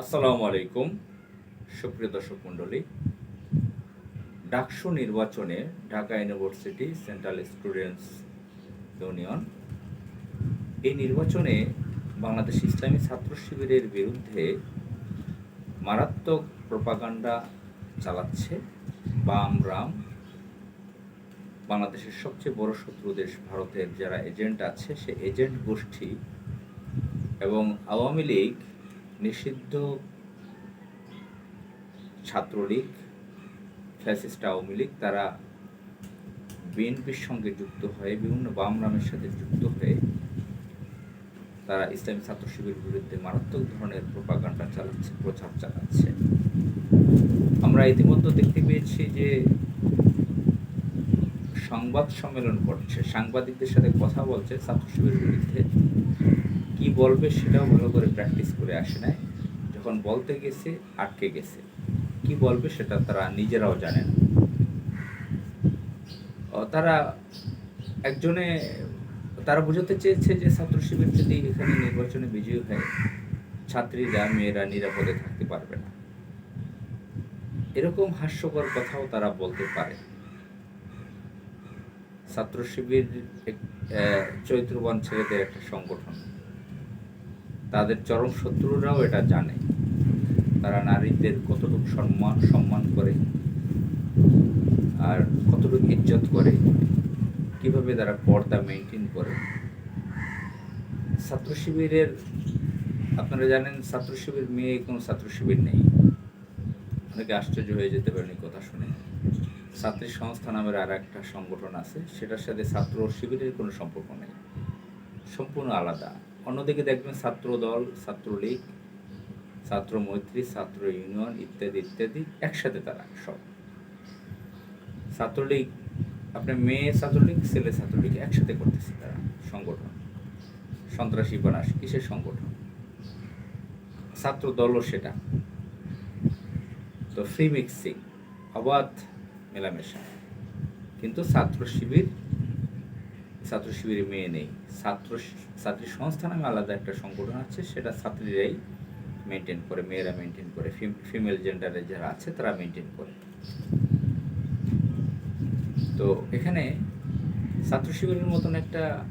আসসালামু আলাইকুম, সুপ্রিয় দর্শক মণ্ডলী। ডাকসু নির্বাচনে Dhaka university central students union এই নির্বাচনে বাংলাদেশ ইসলামী ছাত্র শিবিরের বিরুদ্ধে মারাত্মক প্রপাগান্ডা চালাচ্ছে বাম রাম। বাংলাদেশের সবচেয়ে বড় শত্রু দেশ ভারতের যারা এজেন্ট আছে, সে এজেন্ট গোষ্ঠী এবং আওয়ামী লীগ নিষিদ্ধ ছাত্রলীগ, ফ্যাসিস্ট আওয়ামী লীগ, তারা বিএনপির সঙ্গে যুক্ত হয়ে, বিভিন্ন বাম নামের সাথে যুক্ত হয়ে, তারা ইসলামী ছাত্র শিবিরের বিরুদ্ধে মারাত্মক ধরনের প্রপাগান্ডা চালাচ্ছে, প্রচার চালাচ্ছে। আমরা ইতিমধ্যে দেখতে পেয়েছি যে সংবাদ সম্মেলন করছে, সাংবাদিকদের সাথে কথা বলছে ছাত্র শিবিরের বিরুদ্ধে। কি বলবে সেটাও ভালো করে প্র্যাকটিস করে আসে নাই। যখন বলতে গেছে, আটকে গেছে। কি বলবে সেটা তারা নিজেরাও জানে না। তারা একজনে, তারা বোঝাতে চেয়েছে যে ছাত্র শিবির যদি এখানে নির্বাচনে বিজয়ী হয়, ছাত্রীরা, মেয়েরা নিরাপদে থাকতে পারবে না। এরকম হাস্যকর কথাও তারা বলতে পারে। ছাত্র শিবির চৈত্রবন ছেলেদের একটা সংগঠন। তাদের চরম শত্রুরাও এটা জানে। তারা নারীদের কতটুকু সম্মান সম্মান করে আর কতটুকু ইজ্জত করে, কীভাবে তারা পর্দা মেনটেন করে। ছাত্র শিবিরের, আপনারা জানেন ছাত্র শিবির মেয়ে কোনো ছাত্র শিবির নেই। অনেকে আশ্চর্য হয়ে যেতে পারেন কথা শুনে। ছাত্রী সংস্থা নামের আর একটা সংগঠন আছে, সেটার সাথে ছাত্র শিবিরের কোনো সম্পর্ক নেই। সম্পূর্ণ আলাদা। অন্যদিকে দেখবেন ছাত্র দল ছাত্রলীগ ছাত্র মৈত্রী ছাত্র ইউনিয়ন ইত্যাদি ইত্যাদি একসাথে তারা সব। ছাত্রলীগ, আপনার মেয়ে ছাত্রলীগ, ছেলে ছাত্রলীগ একসাথে করতেছে তারা সংগঠন। সন্ত্রাসী বানাস, কিসের সংগঠন? ছাত্র দলও সেটা। তো ফ্রি মিক্সিং, অবাধ মেলামেশা। কিন্তু ছাত্র শিবির ছাত্র শিবিরে মেয়ে নেই। ছাত্র ছাত্রী সংস্থা নামে আলাদা একটা সংগঠন আছে, সেটা ছাত্রীরাই মেনটেন করে, মেয়েরা মেনটেন করে ফিমেল জেন্ডারে যারা আছে, তারা মেনটেন করে। তো এখানে ছাত্র শিবিরের মতন একটা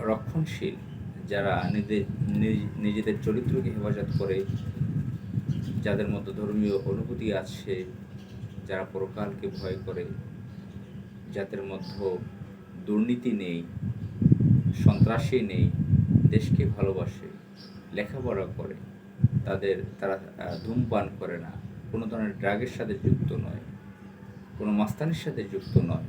রক্ষণশীল, যারা নিজেদের, নিজ- নিজেদের চরিত্রকে হেফাজত করে, যাদের মধ্যে ধর্মীয় অনুভূতি আছে, যারা পরকালকে ভয় করে, যাদের মধ্যে দুর্নীতি নেই, সন্ত্রাসী নেই, দেশকে ভালোবাসে, লেখাপড়া করে, তাদের তারা ধূমপান করে না, কোনো ধরনের ড্রাগের সাথে যুক্ত নয়, কোনো মাস্তানির সাথে যুক্ত নয়।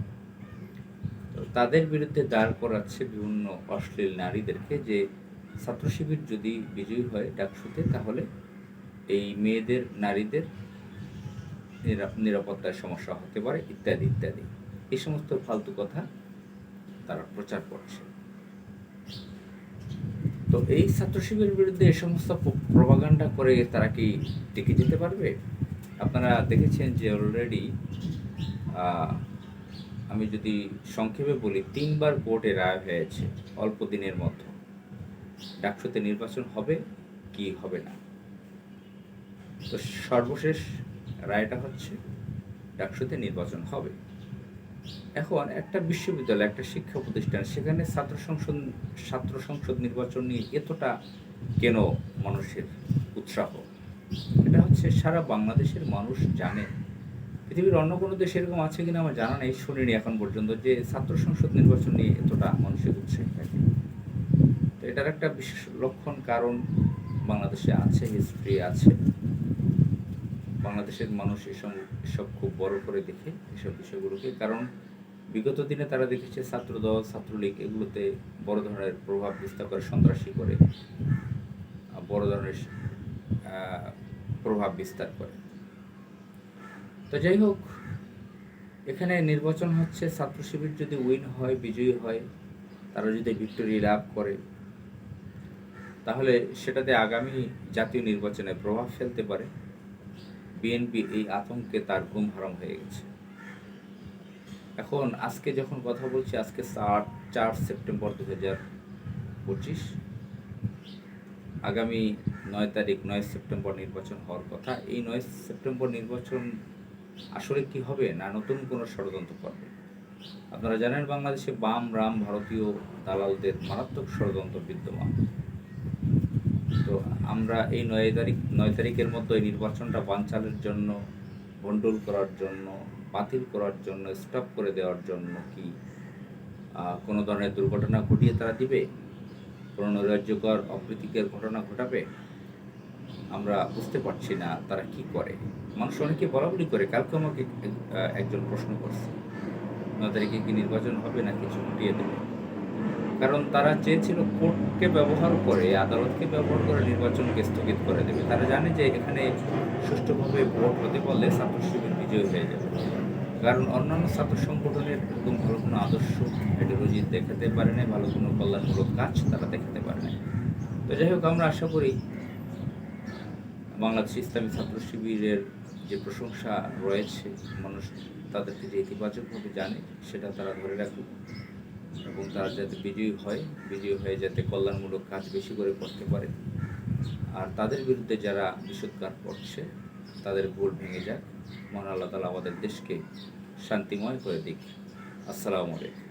তো তাদের বিরুদ্ধে দাঁড় করাচ্ছে বিভিন্ন অশ্লীল নারীদেরকে যে ছাত্র শিবির যদি বিজয়ী হয় ডাকসুতে, তাহলে এই মেয়েদের, নারীদের নিরা- নিরাপত্তার সমস্যা হতে পারে, ইত্যাদি ইত্যাদি। এই সমস্ত ফালতু কথা তারা প্রচার করছে। তো এই ছাত্র শিবিরের বিরুদ্ধে এই সমস্ত প্রভাগান্ডা করে তারা কি টিকে যেতে পারবে? আপনারা দেখেছেন যে অলরেডি আমি যদি সংক্ষেপে বলি, তিনবার কোর্টে রায় হয়েছে অল্প দিনের মধ্যে। ডাকসুতে নির্বাচন হবে কি হবে না? তো সর্বশেষ রায়টা হচ্ছে, ডাকসুতে নির্বাচন হবে। এখন একটা বিশ্ববিদ্যালয়, একটা শিক্ষা প্রতিষ্ঠান, সেখানে ছাত্র সংসদ ছাত্র সংসদ নির্বাচন নিয়ে এতটা কেন মানুষের উৎসাহ? এটা হচ্ছে সারা বাংলাদেশের মানুষ জানে। পৃথিবীর অন্য কোনো দেশে এরকম আছে কিনা আমার জানা নেই, শুনিনি এখন পর্যন্ত যে ছাত্র সংসদ নির্বাচন নিয়ে এতটা মানুষের উৎসাহী থাকে। তো এটার একটা বিশেষ লক্ষণ, কারণ বাংলাদেশে আছে হিস্ট্রি আছে। বাংলাদেশের মানুষ এসব এসব খুব বড় করে দেখে এসব বিষয়গুলোকে। কারণ বিগত দিনে তারা দেখেছে ছাত্রদল, ছাত্রলীগ এগুলোতে বড় ধরনের প্রভাব বিস্তার করে, সন্ত্রাসী করে বড় ধরনের প্রভাব বিস্তার করে। তো যাই হোক, এখানে নির্বাচন হচ্ছে, ছাত্র শিবির যদি উইন হয়, বিজয়ী হয়, তারা যদি ভিক্টোরি লাভ করে, তাহলে সেটাতে আগামী জাতীয় নির্বাচনে প্রভাব ফেলতে পারে। বিএনপি এই আতঙ্কে তার ঘুম হারাম হয়ে গেছে। এখন আজকে যখন কথা বলছি, আজকে চার চার সেপ্টেম্বর দু হাজার পঁচিশ, আগামী নয় তারিখ, নয় সেপ্টেম্বর নির্বাচন হওয়ার কথা। এই নয় সেপ্টেম্বর নির্বাচন আসলে কি হবে না নতুন কোনো ষড়যন্ত্র করবে? আপনারা জানেন, বাংলাদেশে বাম, রাম ভারতীয় দালালদের মারাত্মক ষড়যন্ত্র বিদ্যমান। তো আমরা এই নয় তারিখ, নয় তারিখের মতো এই নির্বাচনটা বানচালের জন্য, ভণ্ডুল করার জন্য, বাতিল করার জন্য স্টপ করে দেওয়ার জন্য কি কোনো ধরনের দুর্ঘটনা ঘটিয়ে তারা দিবে? কোনো নৈরাজ্যকর, অপ্রীতিকর ঘটনা ঘটাবে? আমরা বুঝতে পারছি না তারা কি করে। মানুষ অনেকে বলা বলি করে, কালকে আমাকে এক- একজন প্রশ্ন করছে, নয় তারিখে কি নির্বাচন হবে না কিছু ঘটিয়ে দেবে? কারণ তারা চেয়েছিল কোর্টকে ব্যবহার করে, আদালতকে ব্যবহার করে নির্বাচনকে স্থগিত করে দেবে। তারা জানে যে এখানে সুষ্ঠুভাবে ভোট হতে পারলে ছাত্র শিবির বিজয় হয়ে যাবে। কারণ অন্যান্য ছাত্র সংগঠনের এরকম ভালো কোনো আদর্শ আইডিওলজি দেখাতে পারে না ভালো কোনো কল্যাণমূলক কাজ তারা দেখাতে পারে না তো যাই হোক, আমরা আশা করি বাংলাদেশ ইসলামী ছাত্র শিবিরের যে প্রশংসা রয়েছে, মানুষ তাদেরকে যে ইতিবাচকভাবে জানে, সেটা তারা ধরে রাখুক। এবং তারা যাতে বিজয়ী হয়, বিজয়ী হয়ে যাতে কল্যাণমূলক কাজ বেশি করে করতে পারে। আর তাদের বিরুদ্ধে যারা বিষোদ্গার করছে, তাদের ভুল ভেঙে যাক। মহান আল্লাহ তালা আমাদের দেশকে শান্তিময় করে দিক। আসসালামু আলাইকুম।